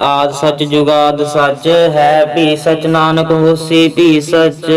ਆਦ ਸਚ ਜੁਗਾਦ ਸਚ ਹੈ ਭੀ ਸਚ ਨਾਨਕ ਹੋਸੀ ਭੀ ਸਚ